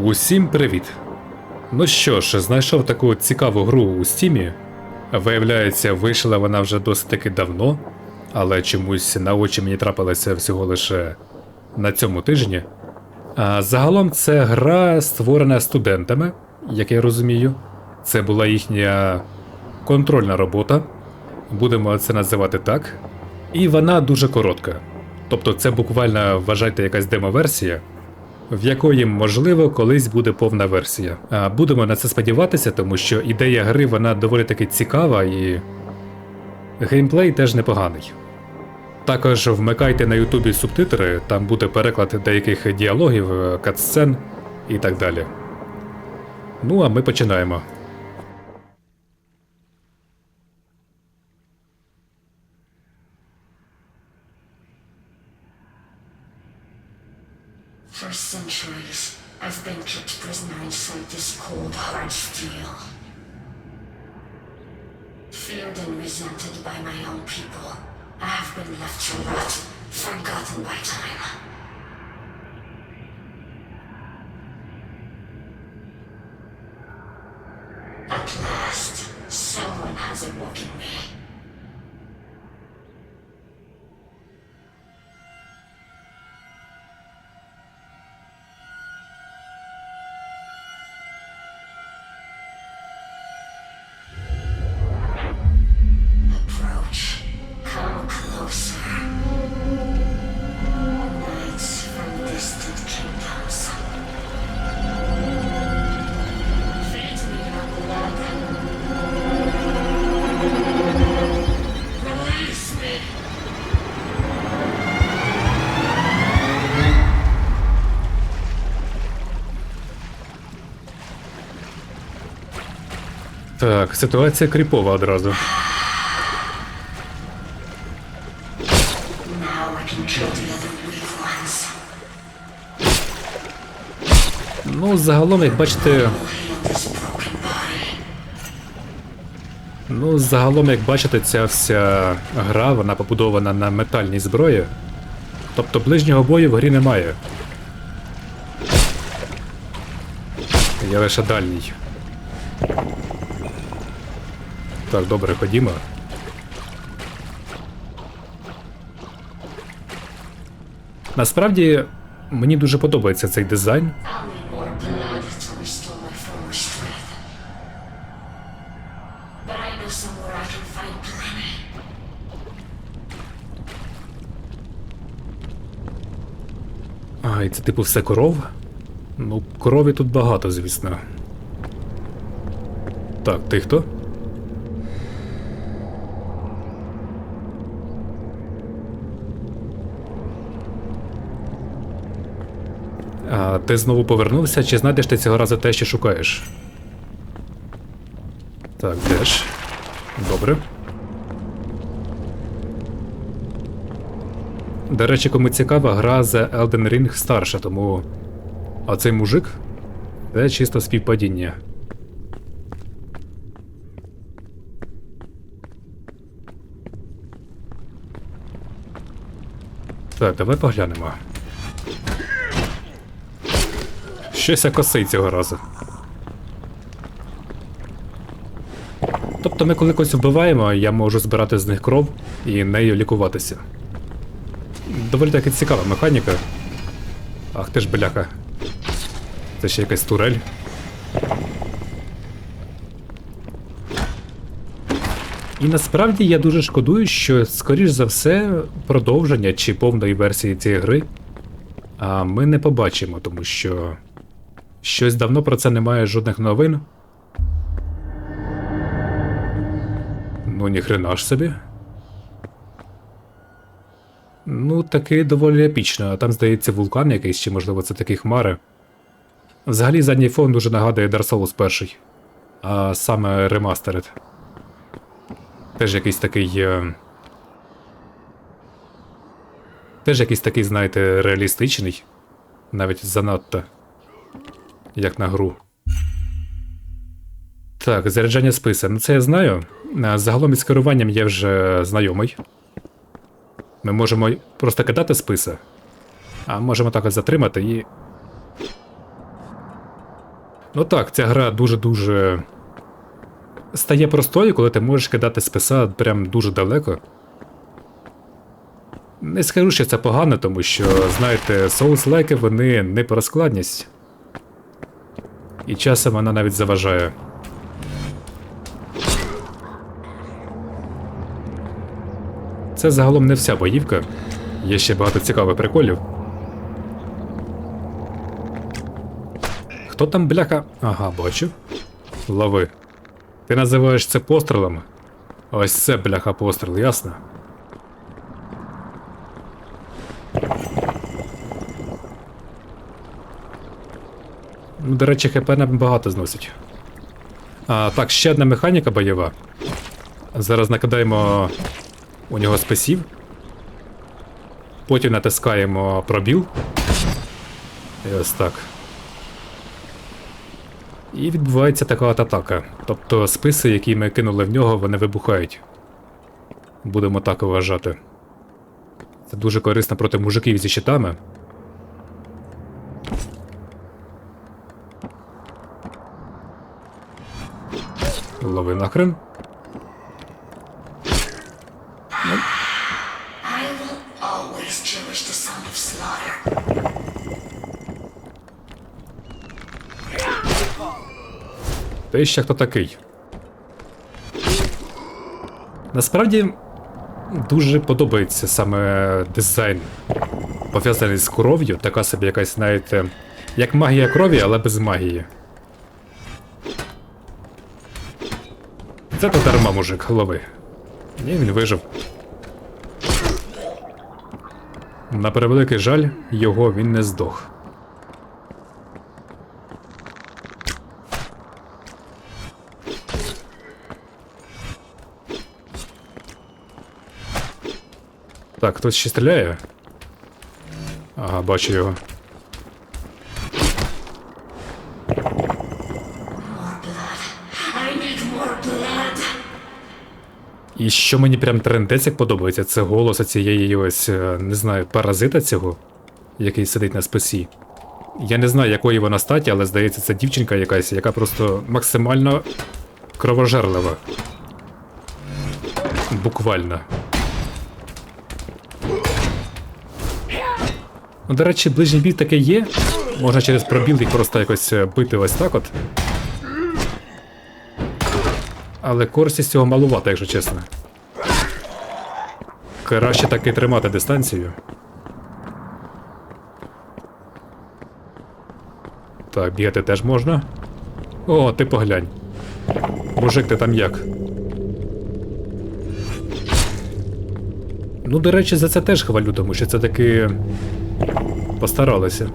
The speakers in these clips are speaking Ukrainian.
Усім привіт! Ну що ж, знайшов таку цікаву гру у стімі. Виявляється, вийшла вона вже досить таки давно, але чомусь на очі мені трапилася всього лише на цьому тижні. А загалом це гра, створена студентами, як я розумію. Це була їхня контрольна робота, будемо це називати так. І вона дуже коротка. Тобто, це буквально вважайте якась демо-версія, в якої, можливо, колись буде повна версія. Будемо на це сподіватися, тому що ідея гри вона доволі таки цікава і геймплей теж непоганий. Також вмикайте на Ютубі субтитри, там буде переклад деяких діалогів, е, катсцен і так далі. Ну а ми починаємо. For centuries, I've been kept prisoner inside this cold, hard steel. Feared and resented by my own people, I have been left to rot, forgotten by time. Так, ситуація кріпова одразу. Ну, загалом, як бачите. Ну, загалом, як бачите, ця вся гра вона побудована на метальній зброї. Тобто ближнього бою в грі немає. Є лише дальній. Так, добре, ходімо. Насправді, мені дуже подобається цей дизайн. А, і це типу все коров? Ну, корові тут багато, звісно. Так, ти хто? А ти знову повернувся, чи знайдеш ти цього разу те, що шукаєш? Так, де ж? Добре. До речі, кому цікава, гра за Elden Ring старша, тому. А цей мужик? Це чисто співпадіння. Так, давай поглянемо. Щось я косий цього разу. Тобто ми коли когось вбиваємо, я можу збирати з них кров і нею лікуватися. Доволі таки цікава механіка. Ах ти ж бляха. Це ще якась турель. І насправді я дуже шкодую, що, скоріш за все, продовження чи повної версії цієї гри а ми не побачимо, тому що щось давно про це немає жодних новин. Ну, ніхрена ж собі. Ну, таки доволі епічно, а там, здається, вулкан якийсь, чи можливо це такі хмари. Взагалі задній фон дуже нагадує Dark Souls перший. А саме ремастеред. Теж якийсь такий. е, Теж якийсь такий, знаєте, реалістичний. Навіть занадто. Як на гру. Так, заряджання списа. Ну це я знаю. Загалом із керуванням я вже знайомий. Ми можемо просто кидати списа, а можемо так от затримати і Ну так, ця гра дуже-дуже. стає простою, коли ти можеш кидати списа прям дуже далеко. Не скажу, що це погано, тому що, знаєте, соус-лайки вони не про складність. І часом вона навіть заважає. Це загалом не вся боївка. Є ще багато цікавих приколів. Хто там бляха? Ага, бачу. Лови. Ти називаєш це пострілом? Ось це бляха постріл, ясно? До речі, ХП нам багато зносить. А, так, ще одна механіка бойова. Зараз накидаємо у нього списів. Потім натискаємо пробіл. І ось так. І відбувається така от атака. Тобто списи, які ми кинули в нього, вони вибухають. Будемо так вважати. Це дуже корисно проти мужиків зі щитами. Лови нахрен. I will always cherish the sound of slaughter. Ти ще хто такий? Насправді дуже подобається саме дизайн, пов'язаний з кров'ю, така собі якась, знаєте, як магія крові, але без магії. Це то дарма, мужик, лови. Ні, він вижив. На превеликий жаль, його він не здох. Так, хтось ще стріляє? Ага, бачу його. I need more blood. І що мені прям трендець як подобається, це голос цієї ось, е, не знаю, паразита цього, який сидить на списі. Я не знаю, якої вона статі, але здається, це дівчинка якась, яка просто максимально кровожерлива. Буквально. Ну, до речі, ближній бій таке є. Можна через пробіл їх просто якось е, бити ось так от. Але користі з цього малувато, якщо чесно. Краще таки тримати дистанцію. Так, бігати теж можна. О, ти поглянь. Мужик, ти там як? Ну, до речі, за це теж хвалю, тому що це таки постаралися.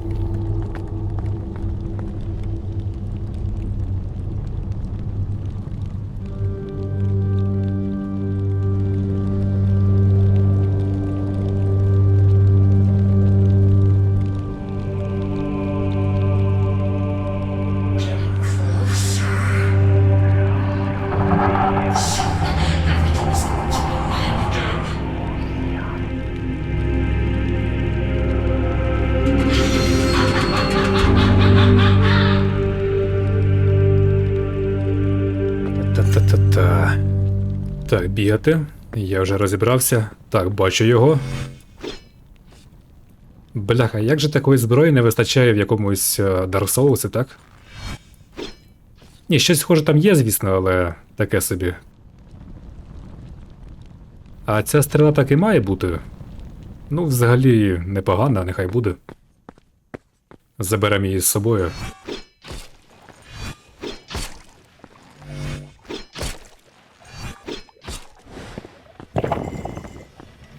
Бігати. Я вже розібрався. Так, бачу його. Бляха, як же такої зброї не вистачає в якомусь е, Dark Souls, так? Ні, щось схоже там є, звісно, але таке собі. А ця стріла так і має бути. Ну, взагалі, непогана, нехай буде. Заберемо її з собою.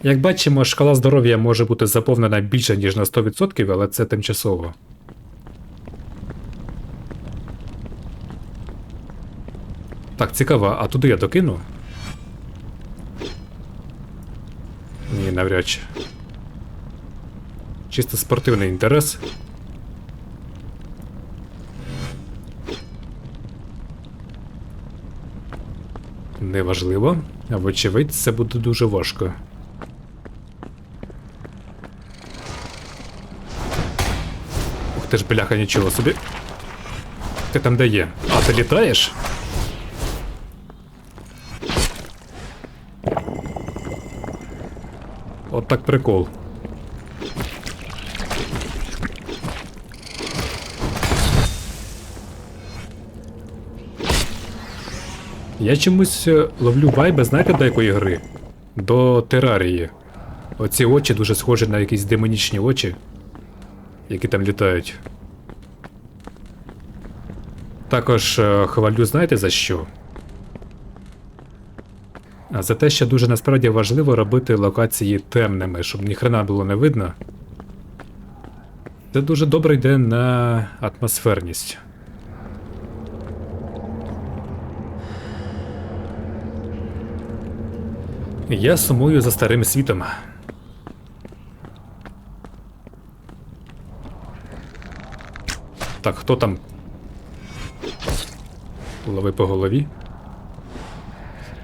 Як бачимо, шкала здоров'я може бути заповнена більше, ніж на 100%, але це тимчасово. Так, цікаво, а туди я докину? Ні, навряд чи. Чисто спортивний інтерес. Неважливо, а вочевидь, це буде дуже важко. Ти ж, бляха, нічого собі. Ти там де є? А, ти літаєш? От так прикол. Я чомусь е, ловлю вайби, знаєте, до якої гри? До терарії. Оці очі дуже схожі на якісь демонічні очі, які там літають. Також е, хвалю, знаєте за що? За те, що дуже насправді важливо робити локації темними, щоб ніхрена було не видно. Це дуже добре йде на атмосферність. Я сумую за старим світом. Так, хто там? Лови по голові.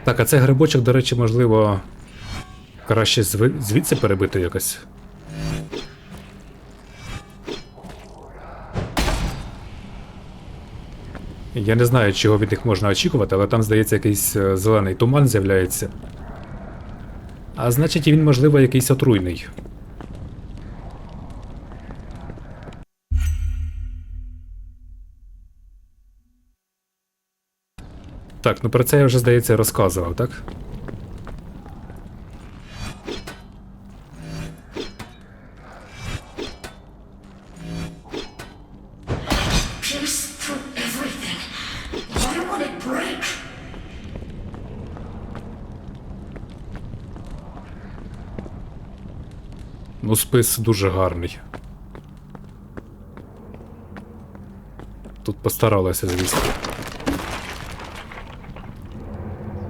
Так, а цей грибочок, до речі, можливо. Краще звідси перебити якось. Я не знаю, чого від них можна очікувати, але там, здається, якийсь е, зелений туман з'являється. А значить, він, можливо, якийсь отруйний. Так, ну про це я вже, здається, розказував, так? Ну, спис дуже гарний. Тут постаралася, звісно.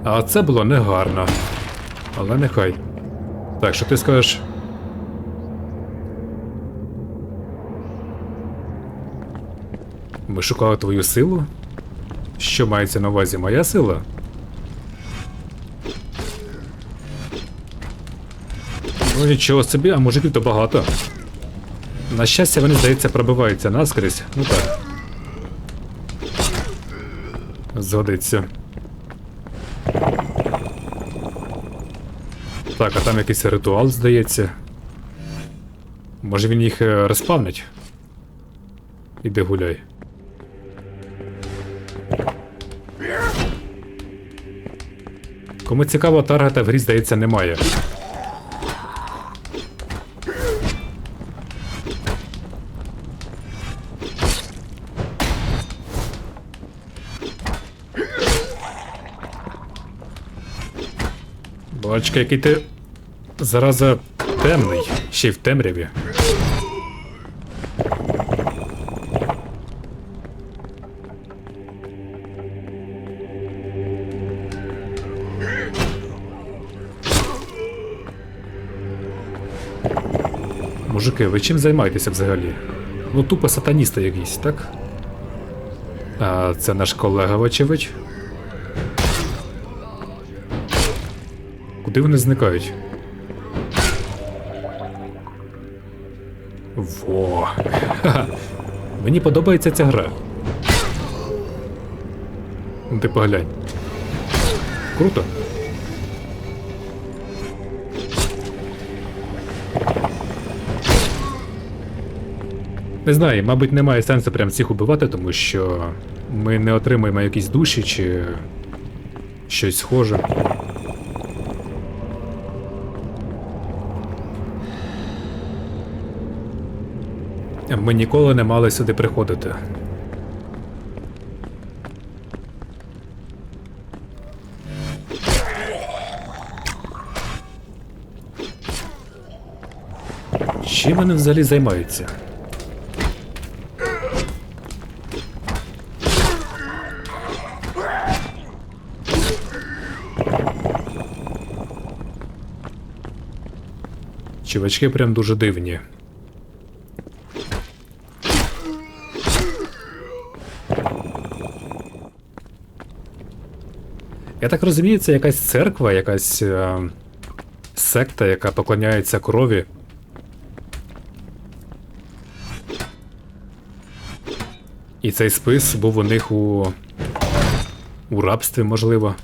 А це було негарно. Але нехай. Так, що ти скажеш? Ми шукали твою силу? Що мається на увазі моя сила? Ну нічого собі, а мужиків то багато. На щастя, вони, здається, пробиваються наскрізь. Ну так. Згодиться. Так, а там якийсь ритуал, здається. Може він їх е, респавнить? Іди гуляй. Кому цікаво, таргета в грі, здається, немає. Бачка, який ти зараза темний, ще й в темряві. Мужики, ви чим займаєтеся взагалі? Ну тупо сатаністи якісь, так? А це наш колега, вочевидь. Куди вони зникають? Во. Ха-ха. Мені подобається ця гра. Ти поглянь. Круто. Не знаю, мабуть, немає сенсу прям всіх убивати, тому що ми не отримаємо якісь душі чи щось схоже. Ми ніколи не мали сюди приходити. Чим вони взагалі займаються? Чувачки прям дуже дивні. Я так розумію, це якась церква, якась е, секта, яка поклоняється крові. І цей спис був у них у. у рабстві, можливо.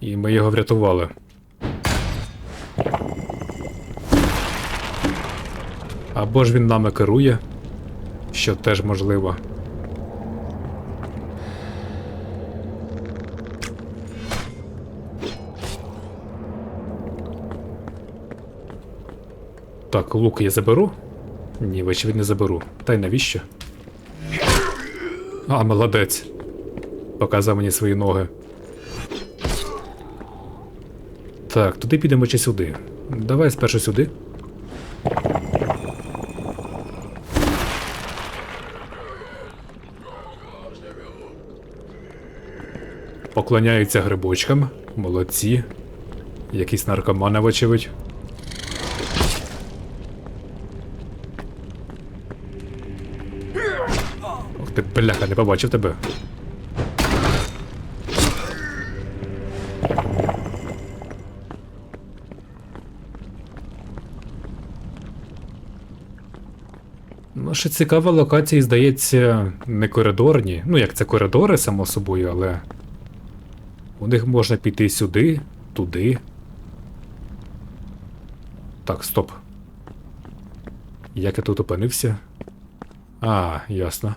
І ми його врятували. Або ж він нами керує, що теж можливо. Так, лук я заберу? Ні, вочевидь не заберу. Та й навіщо? А, молодець. Показав мені свої ноги. Так, туди підемо чи сюди. Давай спершу сюди. Поклоняються грибочкам. Молодці. Якісь наркомани, вочевидь. Бляха, не побачив тебе. Ну, ще цікаво, локації, здається, не коридорні. Ну, як це коридори, само собою, але. У них можна піти сюди, туди. Так, стоп. Як я тут опинився? А, ясно.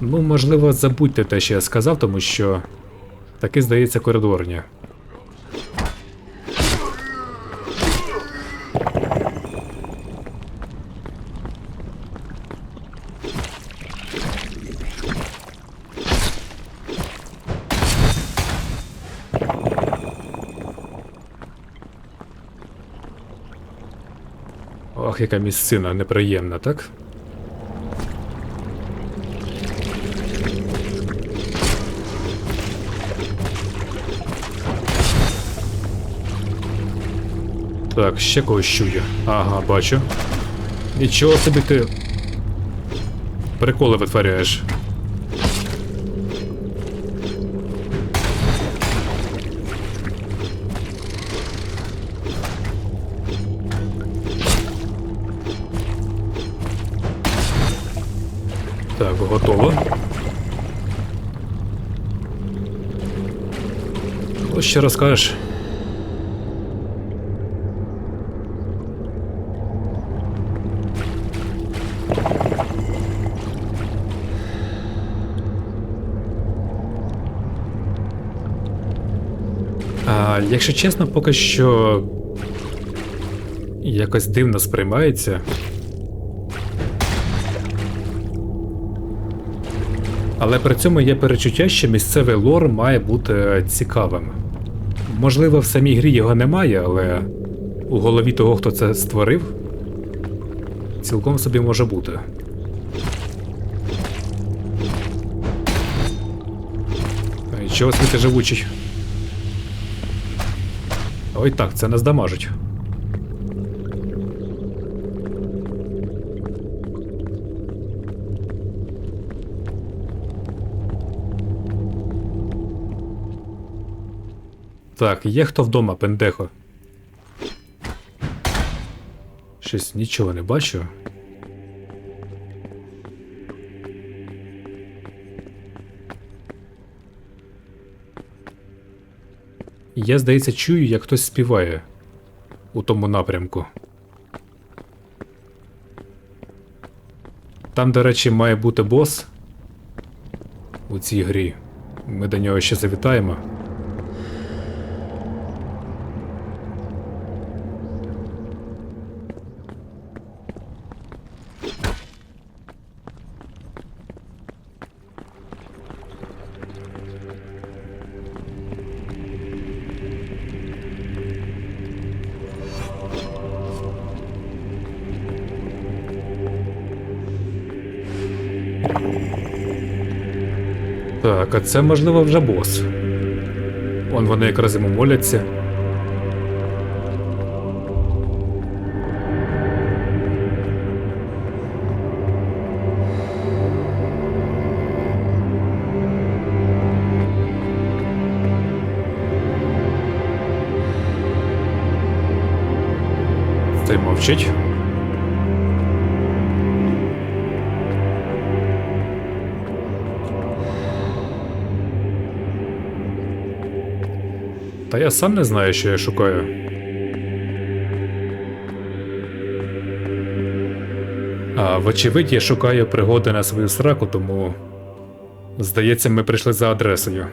Ну, можливо, забудьте те, що я сказав, тому що таки здається коридорні. Ох, яка місцина неприємна, так? Так, ще когось чую. Ага, бачу. Нічого собі ти. Приколи витворяєш. Так, готово. Ще розкажеш. Якщо чесно, поки що якось дивно сприймається. Але при цьому є перечуття, що місцевий лор має бути цікавим. Можливо, в самій грі його немає, але у голові того, хто це створив, цілком собі може бути. Ой, Чого світи живучий? Ой так, це нас дамажить. Так, є хто вдома, пендехо? Щось нічого не бачу. Я, здається, чую, як хтось співає у тому напрямку. Там, до речі, має бути бос у цій грі. Ми до нього ще завітаємо. Це можливо вже бос. Он вони якраз йому моляться. Мовчить. Та я сам не знаю, що я шукаю. А вочевидь, я шукаю пригоди на свою сраку, тому. Здається, ми прийшли за адресою.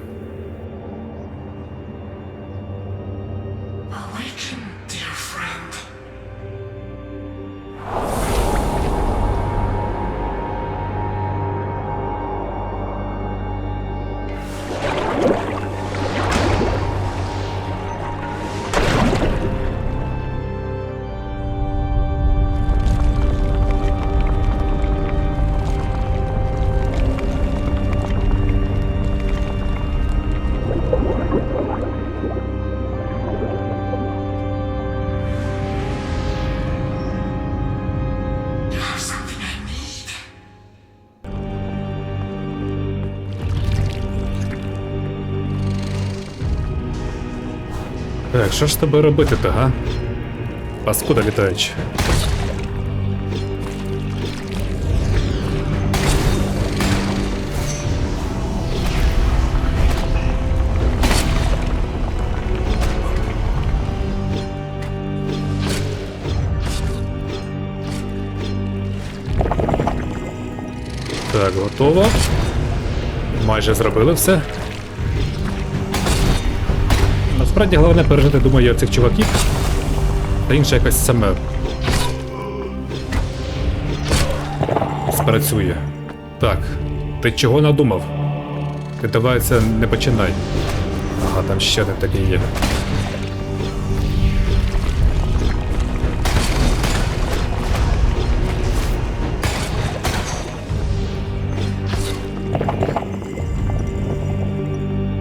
Так, що ж тобою робити-то, га? Паскуда літаючи. Так, готово. Майже зробили все. Насправді головне пережити, думаю, цих чуваків. Та інше якось саме. Спрацює. Так, ти чого надумав? Ти давай це не починай. Ага, там ще один такий є.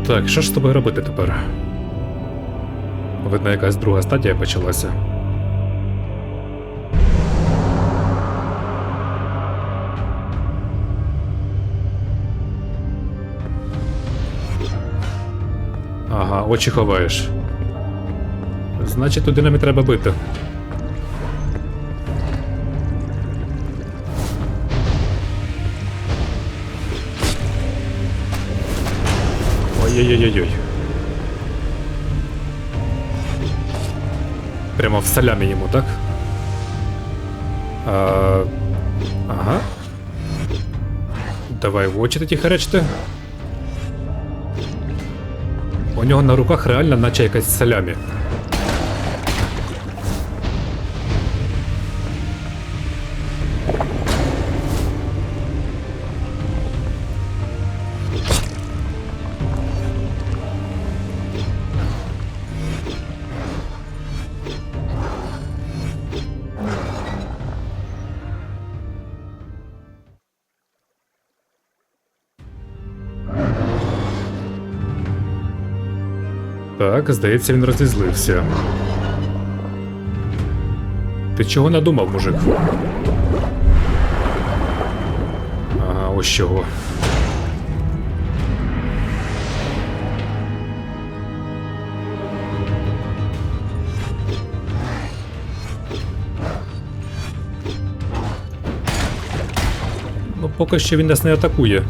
Так, що ж з тобою робити тепер? Видно, якась друга стадія почалася. Ага, очі ховаєш. Значить, туди нам і треба бити. Ой-ой-ой-ой. Прямо в салямі йому, так? А... Ага. Давай в очі тоді. У нього на руках реально наче якась салямі. Так, здається, він розізлився. Ти чого надумав, мужик? Ага, ось чого. Ну, поки що він нас не атакує.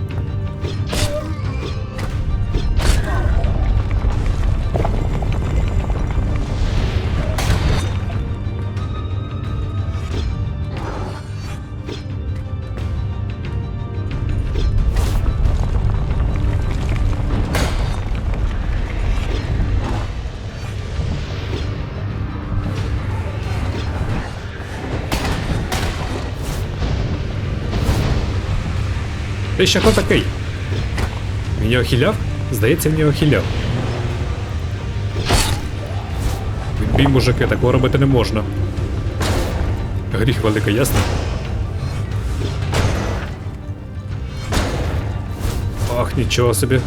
Ти ще хто такий? Він його хіляв? Здається, він його хіляв. Відбій, мужики, такого робити не можна. Гріх великий, ясно? Ах, нічого собі.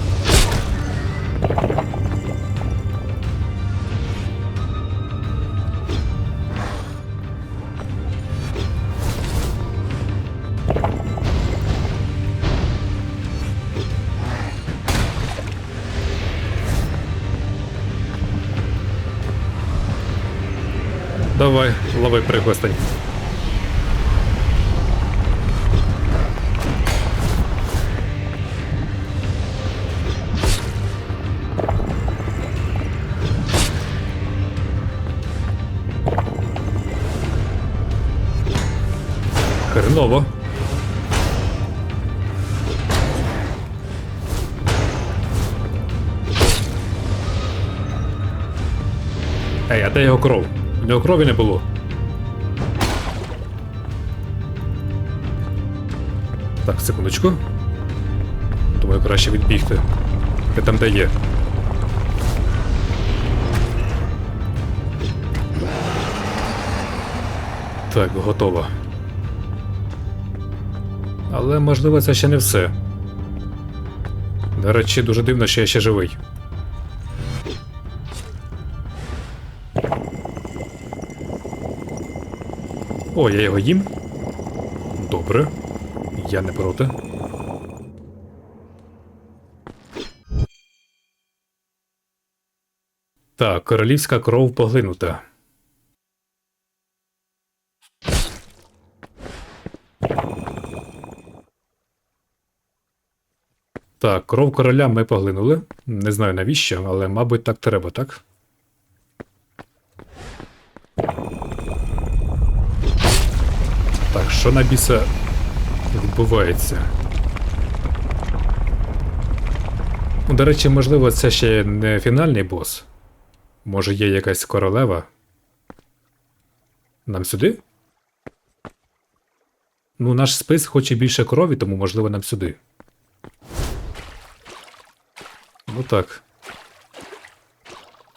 Лови. Хреново. Ей, а де його кров? У нього крові не було. Так, секундочку. Думаю, краще відбігти. Ти там де є. Так, готово. Але можливо це ще не все. До речі, дуже дивно, що я ще живий. О, я його їм. Добре. Я не проти. Так, королівська кров поглинута. Так, кров короля ми поглинули. Не знаю навіщо, але, мабуть, так треба, так? Так, що на біса відбувається? Ну, До речі, можливо, це ще не фінальний бос. Може, є якась королева? Нам сюди? Ну, наш спис хоче більше крові, тому можливо нам сюди. Ну так.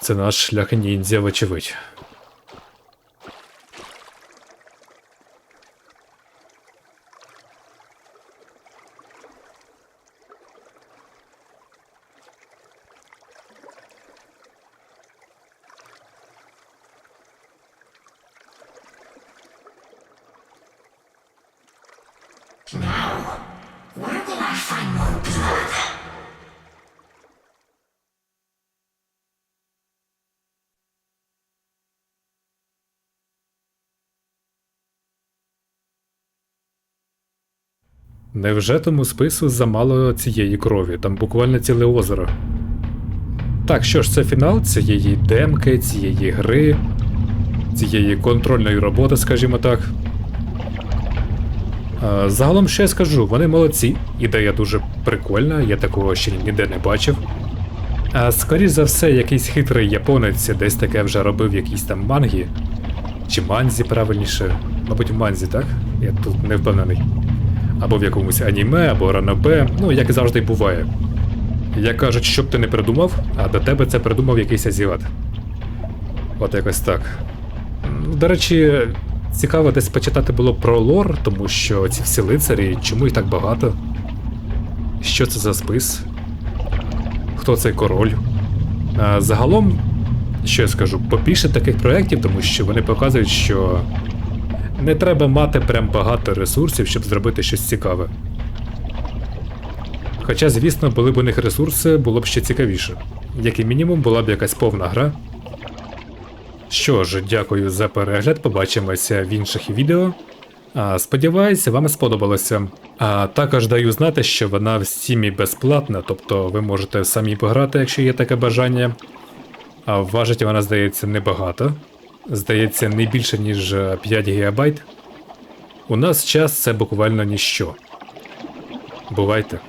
Це наш шлях ніндзя, вочевидь. Now, where will I find more blood? Невже тому спису замало цієї крові? Там буквально ціле озеро. Так, що ж, це фінал цієї демки, цієї гри, цієї контрольної роботи, скажімо так. А, Загалом, що я скажу, вони молодці. Ідея дуже прикольна, я такого ще ніде не бачив. А скоріш за все, якийсь хитрий японець десь таке вже робив в якійсь там мангі. Чи манзі правильніше. Мабуть, в манзі, так? Я тут не впевнений або в якомусь аніме, або ранобе, ну як і завжди буває. Як кажуть, що б ти не придумав, а до тебе це придумав якийсь азіат. От якось так. До речі, цікаво десь почитати було про лор, тому що ці всі лицарі, чому їх так багато? Що це за спис? Хто цей король? А загалом, що я скажу, побільше таких проєктів, тому що вони показують, що не треба мати прям багато ресурсів, щоб зробити щось цікаве. Хоча, звісно, були б у них ресурси, було б ще цікавіше. Як і мінімум, була б якась повна гра. Що ж, дякую за перегляд, побачимося в інших відео. Сподіваюся, вам сподобалося. А також даю знати, що вона в стімі безплатна, тобто ви можете самі пограти, якщо є таке бажання. А важить вона, здається, небагато. Здається, не більше, ніж е, 5 ГБ. У нас час це буквально ніщо. Бувайте.